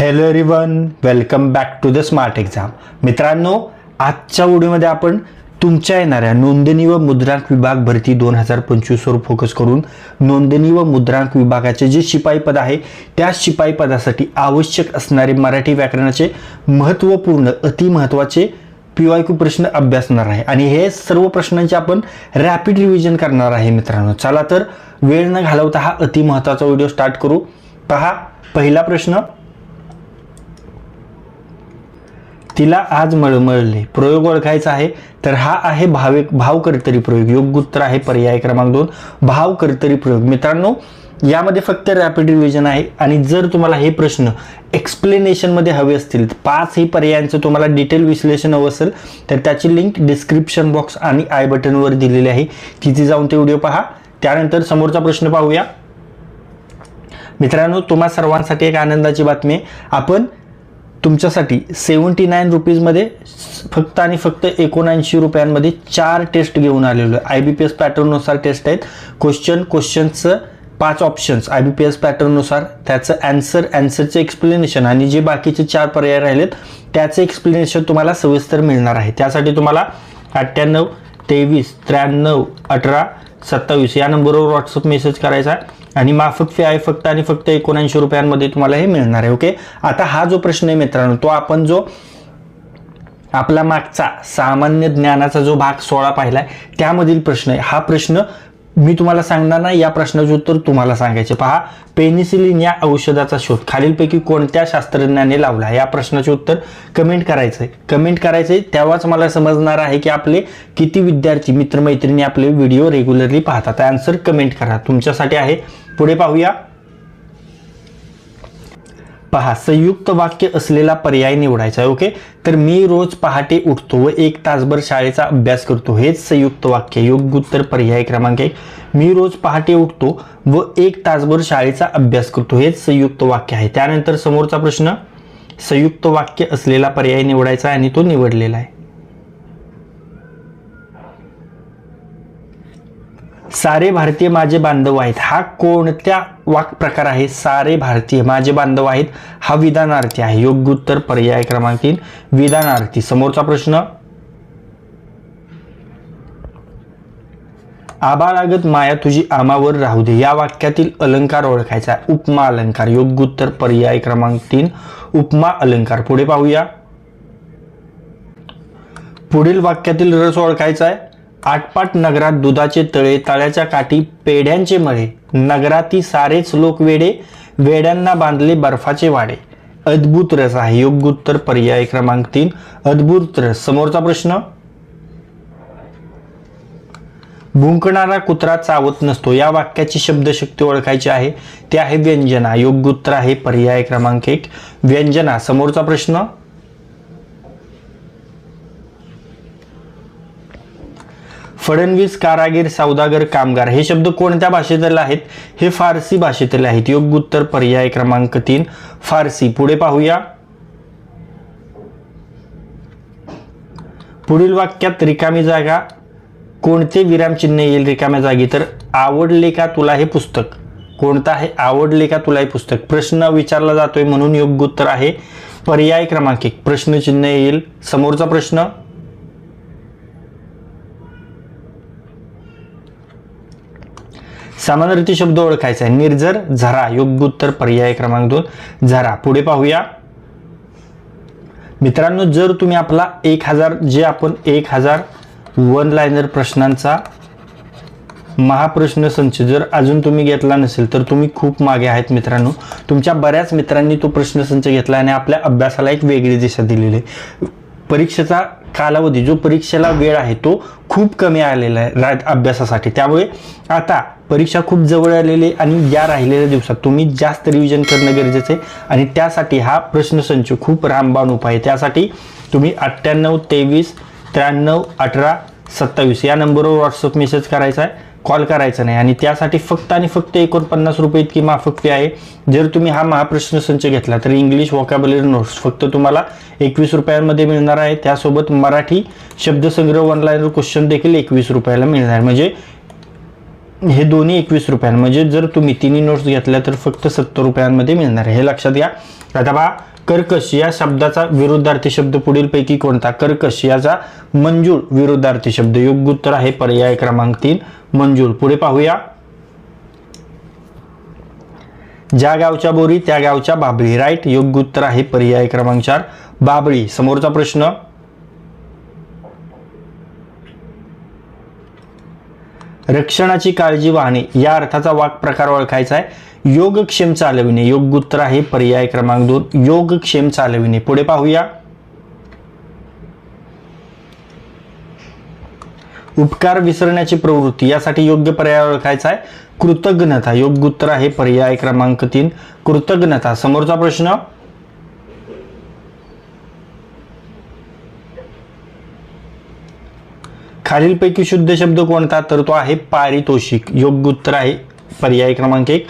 Hello everyone welcome back to the smart exam मित्रांनो आजच्या व्हिडिओमध्ये आपण तुमच्या येणाऱ्या नोंदणी व मुद्रांक विभाग भरती दोन हजार पंचवीसवर फोकस करून नोंदणी व मुद्रांक विभागाचे जे शिपाई पद आहे त्या शिपाई पदासाठी आवश्यक असणारे मराठी व्याकरणाचे महत्त्वपूर्ण अतिमहत्त्वाचे पी वाय क्यू प्रश्न अभ्यासणार आहे. आणि हे सर्व प्रश्नांचे आपण रॅपिड रिव्हिजन करणार आहे मित्रांनो. चला तर वेळ न घालवता हा अतिमहत्त्वाचा व्हिडिओ स्टार्ट करू. पहा पहिला प्रश्न तिला आज मळमळले. प्रयोग ओळखायचा आहे तर हा आहे भावे भाव कर्तरी प्रयोग. योग्य उत्तर आहे पर्याय क्रमांक दोन भाव कर्तरी प्रयोग. मित्रांनो यामध्ये फक्त रॅपिड रिव्हिजन आहे. आणि जर तुम्हाला हे प्रश्न एक्सप्लेनेशनमध्ये हवे असतील पाच ही पर्यायांचं तुम्हाला डिटेल विश्लेषण हवं असेल तर त्याची लिंक डिस्क्रिप्शन बॉक्स आणि आय बटनवर दिलेली आहे. तिथे जाऊन ते व्हिडिओ पहा. त्यानंतर समोरचा प्रश्न पाहूया. मित्रांनो तुम्हा सर्वांसाठी एक आनंदाची बातमी आपण तुमच्यासाठी सेवन्टी नाईन रुपीजमध्ये फक्त आणि फक्त एकोणऐंशी रुपयांमध्ये चार टेस्ट घेऊन आलेलो आहे. आय बी पी एस पॅटर्ननुसार टेस्ट आहेत. क्वेश्चन क्वेश्चनचं पाच options I B P S पॅटर्ननुसार त्याचं ॲन्सर ॲन्सरचं एक्सप्लेनेशन आणि जे बाकीचे चार पर्याय राहिलेत त्याचं एक्सप्लेनेशन तुम्हाला सविस्तर मिळणार आहे. त्यासाठी तुम्हाला अठ्ठ्याण्णव तेवीस त्र्याण्णव अठरा सत्तावीस या नंबरवर व्हॉट्सअप मेसेज करायचा आहे. आणि माफक फी आहे फक्त आणि फक्त एकोणऐंशी रुपयांमध्ये तुम्हाला हे मिळणार आहे ओके आता हा जो प्रश्न आहे मित्रांनो तो आपण जो आपला मागचा सामान्य ज्ञानाचा जो भाग सोळा पाहिला आहे त्यामधील प्रश्न आहे. हा प्रश्न मी तुम्हाला सांगणार नाही या प्रश्नाचे उत्तर तुम्हाला सांगायचे. पहा पेनिसिलिन या औषधाचा शोध. खालीलपैकी कोणत्या शास्त्रज्ञाने लावला? या प्रश्नाचे उत्तर कमेंट करायचं आहे कमेंट करायचं आहे तेव्हाच मला समजणार आहे की आपले किती विद्यार्थी मित्रमैत्रिणी आपले व्हिडिओ रेग्युलरली पाहतात. आन्सर कमेंट करा. तुमच्यासाठी आहे. पुढे पाहूया. पहा संयुक्त वाक्य असलेला पर्याय निवडायचा आहे ओके तर मी रोज पहाटे उठतो व एक तासभर शाळेचा अभ्यास करतो. हेच संयुक्त वाक्य योग्य उत्तर पर्याय क्रमांक एक. मी रोज पहाटे उठतो व एक तासभर शाळेचा अभ्यास करतो. हेच संयुक्त वाक्य आहे. त्यानंतर समोरचा प्रश्न संयुक्त वाक्य असलेला पर्याय निवडायचा आहे आणि तो निवडलेला आहे. सारे भारतीय माझे बांधव आहेत. हा कोणत्या वाक प्रकार आहे? सारे भारतीय माझे बांधव आहेत. हा विधानार्थी आहे. योग्य उत्तर पर्याय क्रमांक तीन. विधानार्थी. समोरचा प्रश्न. आबाळागत माया तुझी आमावर राहू दे. या वाक्यातील अलंकार ओळखायचा आहे. उपमा अलंकार. योग्य उत्तर पर्याय क्रमांक तीन. उपमा अलंकार. पुढे पाहूया. पुढील वाक्यातील रस ओळखायचा आहे. आटपाट नगरात दुधाचे तळे तळ्याच्या काठी पेढ्यांचे मळे. नगराती सारेच लोक वेडे वेड्यांना बांधले बर्फाचे वाडे. अद्भुत रस आहे. योग्य उत्तर पर्याय क्रमांक तीन. अद्भुत रस. समोरचा प्रश्न? भुंकणारा कुत्रा चावत नसतो. या वाक्याची शब्दशक्ती ओळखायची आहे. ते आहे व्यंजना. योग्य उत्तर आहे पर्याय क्रमांक एक. व्यंजना. समोरचा प्रश्न? फडणवीस कारागीर सौदागर कामगार हे शब्द कोणत्या भाषेतील आहेत? हे फारसी भाषेतील आहेत. योग्य उत्तर पर्याय क्रमांक तीन फारसी. पुढे पाहूया. पुढील वाक्यात रिकामी जागा. कोणते विरामचिन्ह येईल रिकाम्या जागी? तर आवडले का तुला हे पुस्तक. कोणतं आहे? आवडले का तुला हे पुस्तक. प्रश्न विचारला जातोय म्हणून योग्य उत्तर आहे पर्याय क्रमांक एक. प्रश्नचिन्ह येईल. समोरचा प्रश्न. समानार्थी शब्द ओळखायचा आहे. निर्जर झरा योग्य उत्तर पर्याय क्रमांक दोन झरा. पुढे पाहूया. मित्रांनो जर तुम्ही आपला एक हजार जे आपण एक हजार वन लायनर प्रश्नांचा महाप्रश्न संच जर अजून तुम्ही घेतला नसेल तर तुम्ही खूप मागे आहेत मित्रांनो. तुमच्या बऱ्याच मित्रांनी तो प्रश्नसंच घेतला आणि आपल्या अभ्यासाला एक वेगळी दिशा दिलेली आहे. परीक्षेचा कालावधी जो परीक्षेला वेळ आहे तो खूप कमी आलेला आहे रा अभ्यासासाठी. त्यामुळे आता परीक्षा खूप जवळ आलेली आणि या राहिलेल्या दिवसात तुम्ही जास्त रिव्हिजन करणं गरजेचं आहे आणि त्यासाठी हा प्रश्नसंच खूप रामबाण उपाय आहे. त्यासाठी तुम्ही अठ्ठ्याण्णव तेवीस त्र्याण्णव अठरा सत्तावीस या नंबरवर व्हॉट्सअप मेसेज करायचा आहे. कॉल करायचा नाही. आणि त्यासाठी फक्त आणि फक्त एकोणपन्नास रुपये इतकी माफक फी आहे. जर तुम्ही हा महाप्रश्न संच घेतला तर इंग्लिश वॉकॅबलरी नोट्स फक्त तुम्हाला एकवीस रुपयांमध्ये मिळणार आहे. त्यासोबत मराठी शब्दसंग्रह ऑनलाईन क्वेश्चन देखील एकवीस रुपयाला मिळणार. म्हणजे हे दोन्ही एकवीस रुपयां म्हणजे जर तुम्ही तिन्ही नोट्स घेतल्या तर फक्त सत्तर रुपयांमध्ये मिळणार आहे. हे लक्षात घ्या. आता पहा कर्कश या शब्दाचा विरुद्धार्थी शब्द पुढीलपैकी कोणता? कर्कश याचा मंजूळ विरुद्धार्थी शब्द. योग्य उत्तर आहे पर्याय क्रमांक तीन. मंजूळ. पुढे पाहूया. ज्या गावच्या बोरी त्या गावच्या बाबळी. राईट योग्य उत्तर आहे पर्याय क्रमांक चार. बाबळी. समोरचा प्रश्न. रक्षणाची काळजी वाहणे. या अर्थाचा वाक्प्रकार ओळखायचा आहे. योगक्षेम चालविणे. योग उत्तर आहे पर्याय क्रमांक दोन. योगक्षेम चालविणे. पुढे पाहूया. उपकार विसरण्याची प्रवृत्ती. यासाठी योग्य पर्याय ओळखायचा आहे. कृतज्ञता. योग्य उत्तर आहे पर्याय क्रमांक तीन. कृतज्ञता. समोरचा प्रश्न. खालीलपैकी शुद्ध शब्द कोणता? तर तो आहे पारितोषिक. योग्य उत्तर आहे पर्याय क्रमांक एक.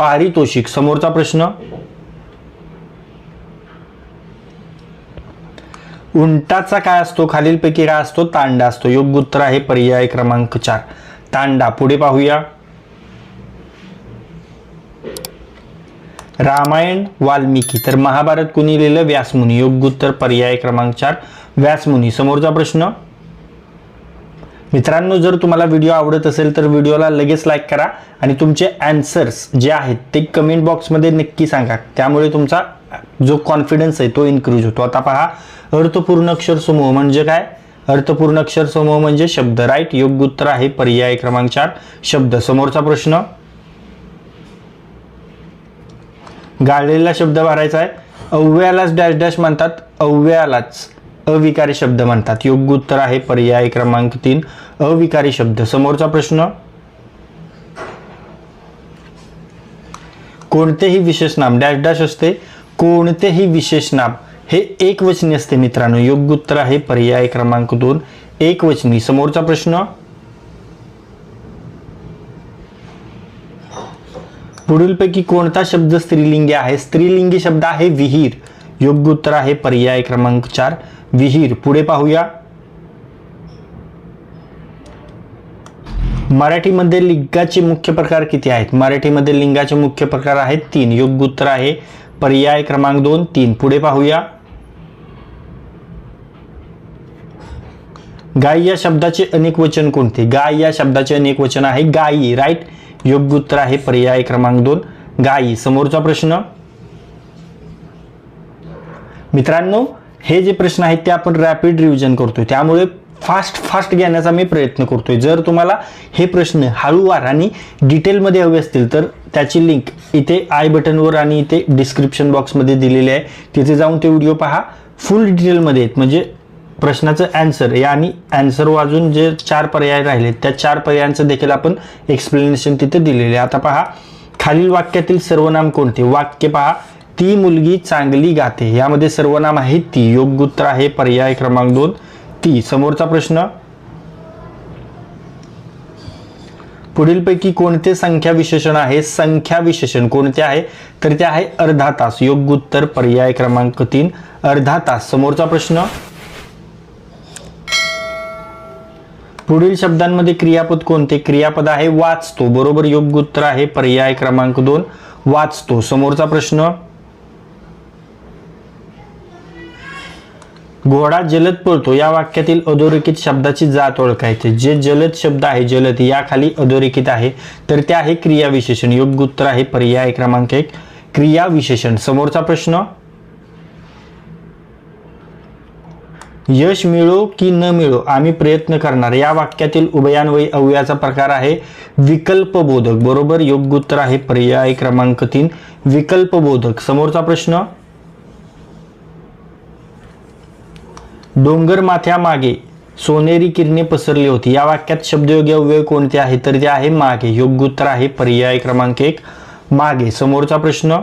पारितोषिक. समोरचा प्रश्न? उंटाचा काय असतो? खालीलपैकी काय असतो? तांडा असतो. योग्य उत्तर आहे पर्याय क्रमांक चार. तांडा. पुढे पाहूया. रामायण वाल्मिकी. तर महाभारत कुणी लिहिलं? व्यासमुनी. योग्य उत्तर पर्याय क्रमांक चार. व्यासमुनी. समोरचा प्रश्न? मित्रांनो जर तुम्हाला व्हिडिओ आवडत असेल तर व्हिडिओला लगेच लाईक करा आणि तुमचे अँसर्स जे आहेत ते कमेंट बॉक्समध्ये नक्की सांगा. त्यामुळे तुमचा जो कॉन्फिडन्स आहे तो इन्क्रीज होतो. आता पहा अर्थपूर्ण अक्षर समूह म्हणजे काय? अर्थपूर्ण अक्षर समूह म्हणजे शब्द राईट योग्य उत्तर आहे पर्याय क्रमांक चार शब्द. समोरचा प्रश्न. गाळलेला शब्द भरायचा आहे. अव्ययालाच डॅश डॅश म्हणतात. अव्ययालाच अविकारी शब्द म्हणतात. योग्य उत्तर आहे पर्याय क्रमांक तीन अविकारी शब्द. समोरचा प्रश्न. कोणतेही विशेष नाम डॅश डॅश असते. कोणतेही विशेष नाम हे एक वचनी असते मित्रांनो. योग्य उत्तर आहे पर्याय क्रमांक दोन एक वचनी समोरचा प्रश्न. पुढीलपैकी कोणता शब्द स्त्रीलिंगी आहे? स्त्रीलिंगी शब्द आहे विहीर. योग्य उत्तर आहे पर्याय क्रमांक चार विहीर पुढे पाहूया. मराठीमध्ये लिंगाचे मुख्य प्रकार किती आहेत? मराठीमध्ये लिंगाचे मुख्य प्रकार आहेत तीन. योग्य उत्तर आहे पर्याय क्रमांक दोन तीन. पुढे पाहूया. गाय या शब्दाचे अनेक वचन कोणते? गाय या शब्दाचे अनेक वचन आहे. गायी राईट योग्य उत्तर आहे पर्याय क्रमांक दोन. गायी समोरचा प्रश्न. मित्रांनो हे जे प्रश्न आहेत ते आपण रॅपिड रिव्हिजन करतोय. त्यामुळे फास्ट फास्ट घेण्याचा मी प्रयत्न करतोय. जर तुम्हाला हे प्रश्न हळूवार आणि डिटेलमध्ये हवे असतील तर त्याची लिंक इथे आय बटनवर आणि इथे डिस्क्रिप्शन बॉक्समध्ये दिलेली आहे. तिथे जाऊन ते व्हिडिओ पहा. फुल डिटेलमध्ये आहेत. म्हणजे प्रश्नाचं अँसर या आणि अँसर वाजून जे चार पर्याय राहिले त्या चार पर्यायांचं देखील आपण एक्सप्लेनेशन तिथे दिलेले आहे. आता पहा. खालील वाक्यातील सर्वनाम कोणते? वाक्य पहा. ती मुलगी चांगली गाते. यामध्ये सर्वनाम आहे ती. योग्य उत्तर आहे पर्याय क्रमांक दोन. ती. समोरचा प्रश्न. पुढीलपैकी कोणते संख्या विशेषण आहे? संख्या विशेषण कोणते आहे? तर ते आहे अर्धा तास. योग्य उत्तर पर्याय क्रमांक तीन. अर्धा तास. समोरचा प्रश्न. पुढील शब्दांमध्ये क्रियापद कोणते? क्रियापद आहे वाचतो. बरोबर योग्य उत्तर आहे पर्याय क्रमांक दोन. वाचतो. समोरचा प्रश्न. घोडा जलद पळतो. या वाक्यातील अधोरेखित शब्दाची जात ओळखायचे. जे जलद शब्द आहे जलद याखाली अधोरेखित आहे तर ते आहे क्रिया विशेषण योग्य उत्तर आहे पर्याय क्रमांक एक. क्रिया विशेषण समोरचा प्रश्न? यश मिळो की न मिळो? आम्ही प्रयत्न करणार. या वाक्यातील उभयान्वयी अवयाचा प्रकार आहे विकल्पबोधक. बरोबर? योग्य उत्तर आहे पर्याय क्रमांक तीन. विकल्पबोधक. समोरचा प्रश्न? डोंगर माथ्यामागे सोनेरी किरणे पसरली होती. या वाक्यात शब्दयोग्य अव्यय कोणते आहे? तर ते आहे मागे. योग्य उत्तर आहे पर्याय क्रमांक एक मागे. समोरचा प्रश्न.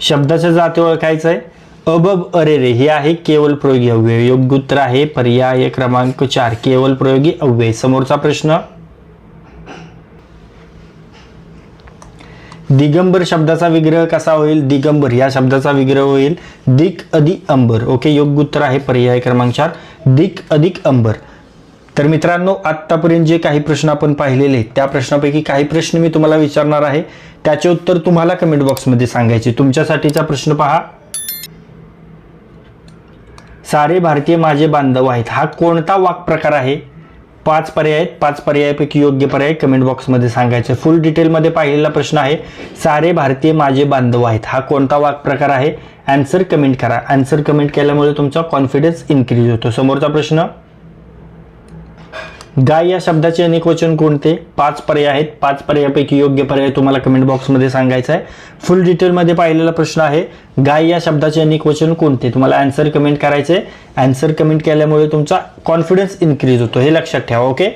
शब्दाच्या जाती ओळखायचं आहे. अबब अरेरे हे आहे केवल प्रयोगी अव्यय. योग्य उत्तर आहे पर्याय क्रमांक चार केवल प्रयोगी अव्यय. समोरचा प्रश्न. दिगंबर शब्दाचा विग्रह कसा होईल? दिगंबर या शब्दाचा विग्रह होईल दिक अधिक अंबर. ओके योग्य उत्तर आहे पर्याय क्रमांक चार. दिक अधिक अंबर. तर मित्रांनो आत्तापर्यंत जे काही प्रश्न आपण पाहिलेले आहेत, त्या प्रश्नापैकी काही प्रश्न मी तुम्हाला विचारणार आहे. त्याचे उत्तर तुम्हाला कमेंट बॉक्समध्ये सांगायचे. तुमच्यासाठीचा प्रश्न पहा. सारे भारतीय माझे बांधव आहेत. हा कोणता वाक्प्रकार आहे? पाच पर्याय आहेत. पाच पर्यायापैकी योग्य पर्याय कमेंट बॉक्समध्ये सांगायचे. फुल डिटेलमध्ये पाहिलेला प्रश्न आहे सारे भारतीय माझे बांधव आहेत. हा कोणता वाक्प्रकार आहे? आन्सर कमेंट करा. आन्सर कमेंट केल्यामुळे तुमचा कॉन्फिडन्स इन्क्रीज होतो. समोरचा प्रश्न? गाय या शब्दाचे अनेक वचन कोणते? पाच पर्याय आहेत. पाच पर्यायापैकी योग्य पर्याय तुम्हाला कमेंट बॉक्समध्ये सांगायचा आहे. फुल डिटेलमध्ये पाहिलेला प्रश्न आहे गाय या शब्दाचे अनेक वचन कोणते? तुम्हाला आन्सर कमेंट करायचे आन्सर कमेंट केल्यामुळे तुमचा कॉन्फिडन्स इन्क्रीज होतो. हे लक्षात ठेवा ओके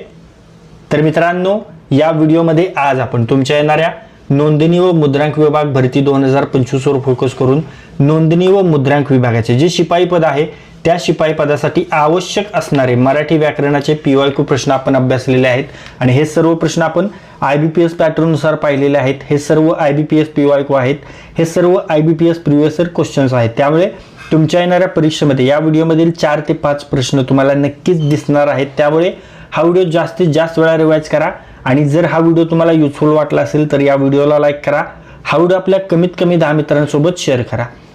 तर मित्रांनो या व्हिडिओमध्ये आज आपण तुमच्या येणाऱ्या नोंदणी व मुद्रांक विभाग भरती दोन हजार पंचवीसवर फोकस करून नोंदणी व मुद्रांक विभागाचे जे शिपाई पद आहे त्या शिपाई पदासाठी आवश्यक असणारे मराठी व्याकरणाचे पी वाय क्यू प्रश्न आपण अभ्यासलेले आहेत. आणि हे सर्व प्रश्न आपण आय बी पी एस पॅटर्ननुसार पाहिलेले आहेत. हे सर्व I B P S P Y Q आहेत. हे सर्व I B P S previous questions आहेत. त्यामुळे तुमच्या येणाऱ्या परीक्षेमध्ये या व्हिडिओमधील चार ते पाच प्रश्न तुम्हाला नक्कीच दिसणार आहेत. त्यामुळे हा व्हिडिओ जास्तीत जास्त वेळा रिवाईज करा. आणि जर हा व्हिडिओ तुम्हाला युजफुल वाटला असेल तर या व्हिडिओला लाईक करा. हा व्हिडिओ आपल्या कमीत कमी दहा मित्रांसोबत शेअर करा.